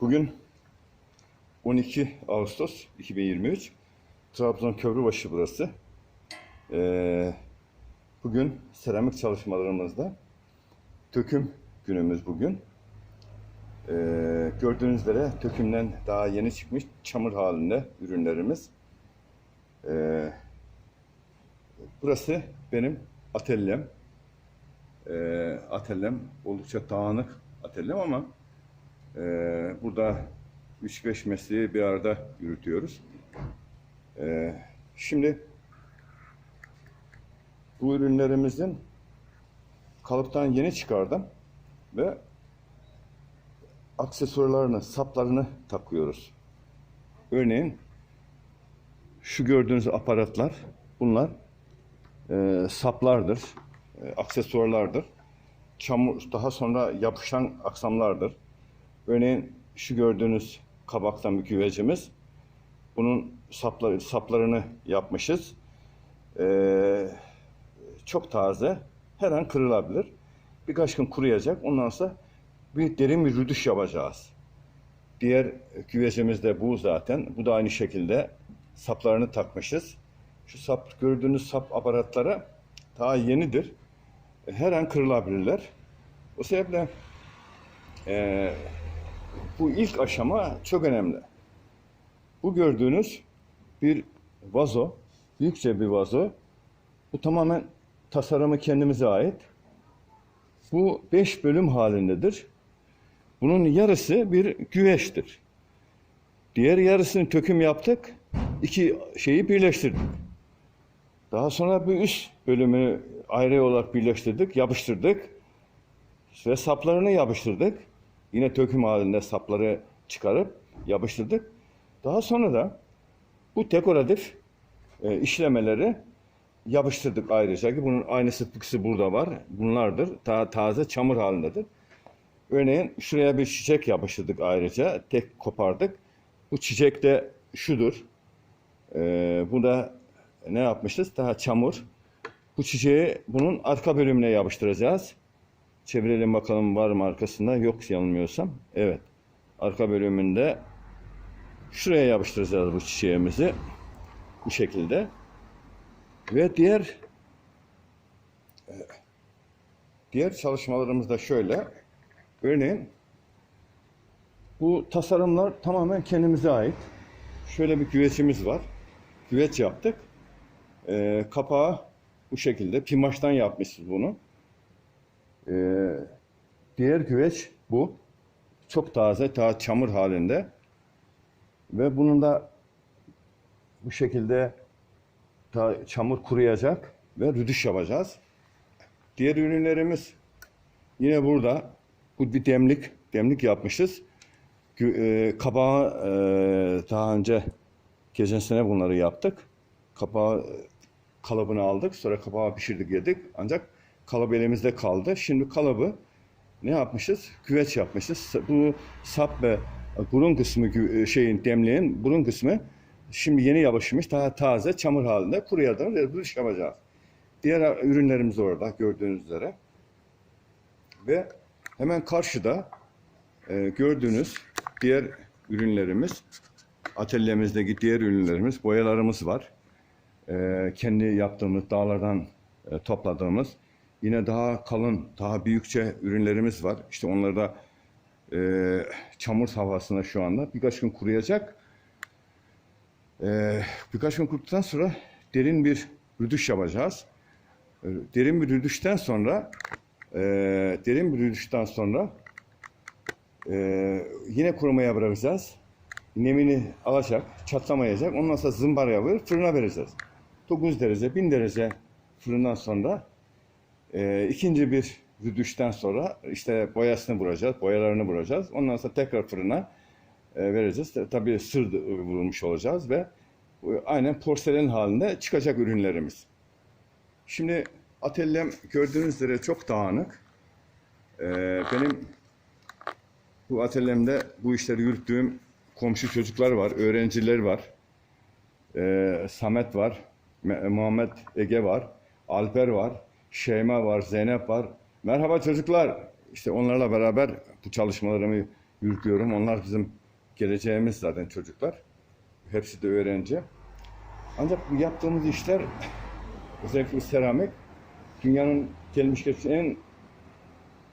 Bugün 12 Ağustos 2023. Trabzon Köprübaşı burası. Ee, bugün seramik çalışmalarımızda döküm günümüz bugün. Ee, gördüğünüz üzere dökümden daha yeni çıkmış çamur halinde ürünlerimiz. Ee, burası benim atölyem. Ee, atölyem oldukça dağınık atölyem ama ee, burada 3-5 mesleği bir arada yürütüyoruz. Ee, şimdi bu ürünlerimizin kalıptan yeni çıkardım ve aksesuarlarını, saplarını takıyoruz. Örneğin şu gördüğünüz aparatlar bunlar e, saplardır, e, aksesuarlardır. Çamur daha sonra yapışan aksamlardır. Örneğin şu gördüğünüz kabaktan bir güvecimiz. Bunun sapları, saplarını yapmışız. Ee, çok taze. Her an kırılabilir. Birkaç gün kuruyacak. Ondan sonra bir derin bir rüdüş yapacağız. Diğer güvecimiz de bu zaten. Bu da aynı şekilde saplarını takmışız. Şu sap gördüğünüz sap aparatları daha yenidir. Her an kırılabilirler. O sebeple eee bu ilk aşama çok önemli. Bu gördüğünüz bir vazo, büyükçe bir vazo. Bu tamamen tasarımı kendimize ait. Bu beş bölüm halindedir. Bunun yarısı bir güveçtir. Diğer yarısını töküm yaptık. İki şeyi birleştirdik. Daha sonra bir üst bölümünü ayrı olarak birleştirdik, yapıştırdık. Ve saplarını yapıştırdık. Yine töküm halinde sapları çıkarıp yapıştırdık. Daha sonra da bu dekoratif e, işlemeleri yapıştırdık ayrıca ki bunun aynısı tıksı burada var. Bunlardır. Daha taze çamur halindedir. Örneğin şuraya bir çiçek yapıştırdık ayrıca. Tek kopardık. Bu çiçek de şudur. Ee, bu da ne yapmışız? Daha çamur. Bu çiçeği bunun arka bölümüne yapıştıracağız. Çevirelim bakalım var mı arkasında. Yok yanılmıyorsam. Evet. Arka bölümünde şuraya yapıştıracağız bu çiçeğimizi. Bu şekilde. Ve diğer e, diğer çalışmalarımız da şöyle. Örneğin bu tasarımlar tamamen kendimize ait. Şöyle bir güveçimiz var. Güveç yaptık. Ee, kapağı bu şekilde. Pimaştan yapmışız bunu. Ee, diğer güveç bu. Çok taze, ta çamur halinde. Ve bunun da bu şekilde ta çamur kuruyacak ve rüdüş yapacağız. Diğer ürünlerimiz yine burada. Bu bir demlik, demlik yapmışız. E, kabağı e, daha önce geçen sene bunları yaptık. Kapağı e, kalıbını aldık. Sonra kapağı pişirdik yedik. Ancak kalıp elimizde kaldı. Şimdi kalıbı ne yapmışız? Güveç yapmışız. Bu sap ve burun kısmı gü- şeyin demliğin burun kısmı şimdi yeni yapışmış daha taze çamur halinde kuruyadan ve iş yapacağız. Diğer ürünlerimiz orada gördüğünüz üzere. Ve hemen karşıda e, gördüğünüz diğer ürünlerimiz atölyemizdeki diğer ürünlerimiz boyalarımız var. E, kendi yaptığımız dağlardan e, topladığımız yine daha kalın, daha büyükçe ürünlerimiz var. İşte onları da e, çamur havasında şu anda birkaç gün kuruyacak. E, birkaç gün kuruduktan sonra derin bir rüdüş yapacağız. E, derin bir rüdüşten sonra e, derin bir rüdüşten sonra e, yine kurumaya bırakacağız. Nemini alacak, çatlamayacak. Ondan sonra zımbaraya verip fırına vereceğiz. 900 derece, 1000 derece fırından sonra e, ikinci bir rüdüşten sonra işte boyasını vuracağız, boyalarını vuracağız. Ondan sonra tekrar fırına e, vereceğiz. Tabii sır vurulmuş olacağız ve e, aynen porselen halinde çıkacak ürünlerimiz. Şimdi atölyem gördüğünüz üzere çok dağınık. E, benim bu atölyemde bu işleri yürüttüğüm komşu çocuklar var, öğrenciler var. E, Samet var, Me- Muhammed Ege var, Alper var, Şeyma var, Zeynep var. Merhaba çocuklar. İşte onlarla beraber bu çalışmalarımı yürütüyorum. Onlar bizim geleceğimiz zaten çocuklar. Hepsi de öğrenci. Ancak bu yaptığımız işler özellikle seramik dünyanın gelmiş geçmiş en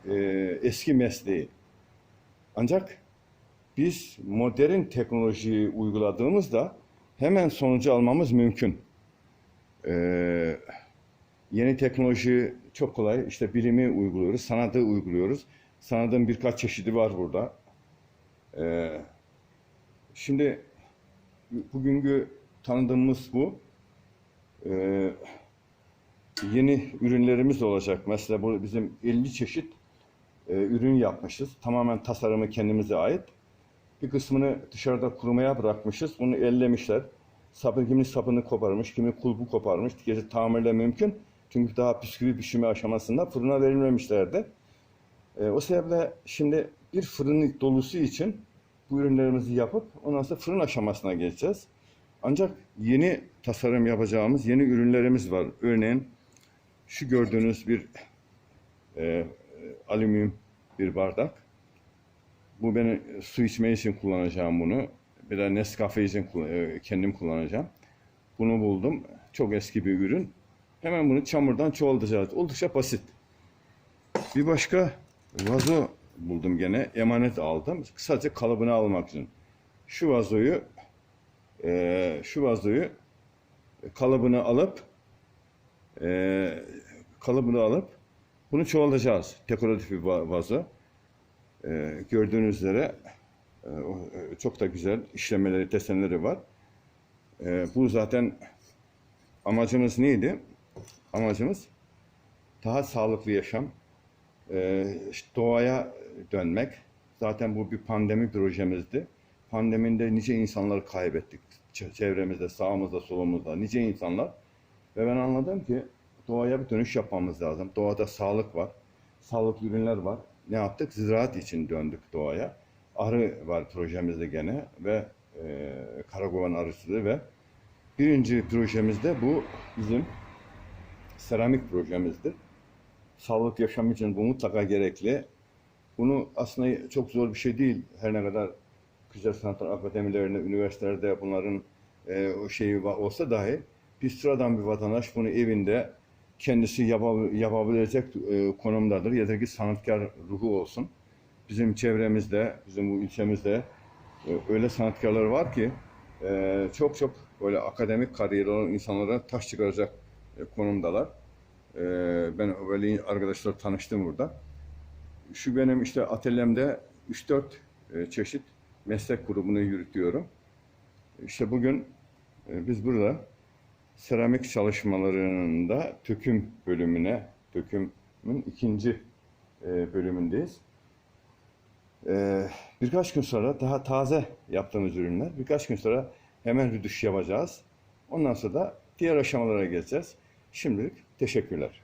e, eski mesleği. Ancak biz modern teknolojiyi uyguladığımızda hemen sonucu almamız mümkün. Ee, yeni teknoloji çok kolay. İşte bilimi uyguluyoruz, sanatı uyguluyoruz. Sanatın birkaç çeşidi var burada. Ee, şimdi bugünkü tanıdığımız bu. Ee, yeni ürünlerimiz olacak. Mesela bu bizim 50 çeşit e, ürün yapmışız. Tamamen tasarımı kendimize ait. Bir kısmını dışarıda kurumaya bırakmışız. Bunu ellemişler. Sapı, kimi sapını koparmış, kimi kulbu koparmış. Gece tamirle mümkün. Çünkü daha bisküvi pişirme aşamasında fırına verilmemişlerdi. E, o sebeple şimdi bir fırın dolusu için bu ürünlerimizi yapıp ondan sonra fırın aşamasına geçeceğiz. Ancak yeni tasarım yapacağımız yeni ürünlerimiz var. Örneğin şu gördüğünüz bir e, alüminyum bir bardak. Bu beni su içme için kullanacağım bunu. Bir de Nescafe için e, kendim kullanacağım. Bunu buldum. Çok eski bir ürün. Hemen bunu çamurdan çoğaltacağız. Oldukça basit. Bir başka vazo buldum gene. Emanet aldım. Sadece kalıbını almak için. Şu vazoyu e, şu vazoyu kalıbını alıp e, kalıbını alıp bunu çoğaltacağız. Dekoratif bir va- vazo. Ee, gördüğünüz üzere e, e, çok da güzel işlemeleri, desenleri var. Ee, bu zaten amacımız neydi? Amacımız daha sağlıklı yaşam, e, doğaya dönmek. Zaten bu bir pandemi projemizdi. Pandemide nice insanları kaybettik. Çevremizde, sağımızda, solumuzda nice insanlar. Ve ben anladım ki doğaya bir dönüş yapmamız lazım. Doğada sağlık var, sağlıklı ürünler var. Ne yaptık? Ziraat için döndük doğaya. Arı var projemizde gene ve e, Karakovan arısı ve birinci projemizde bu bizim seramik projemizdir. Sağlıklı yaşam için bu mutlaka gerekli. Bunu aslında çok zor bir şey değil. Her ne kadar güzel sanatlar akademilerinde, üniversitelerde bunların e, o şeyi olsa dahi bir sıradan bir vatandaş bunu evinde kendisi yapa- yapabilecek e, konumdadır. Yeter ki sanatkar ruhu olsun. Bizim çevremizde, bizim bu ilçemizde e, öyle sanatkarlar var ki e, çok çok böyle akademik kariyeri olan insanlara taş çıkaracak konumdalar. E, ben öyle arkadaşlar tanıştım burada. Şu benim işte atölyemde 3-4 e, çeşit meslek grubunu yürütüyorum. İşte bugün e, biz burada seramik çalışmalarında töküm bölümüne, tökümün ikinci e, bölümündeyiz. E, birkaç gün sonra daha taze yaptığımız ürünler, birkaç gün sonra hemen rütüş yapacağız. Ondan sonra da diğer aşamalara geçeceğiz. Şimdilik teşekkürler.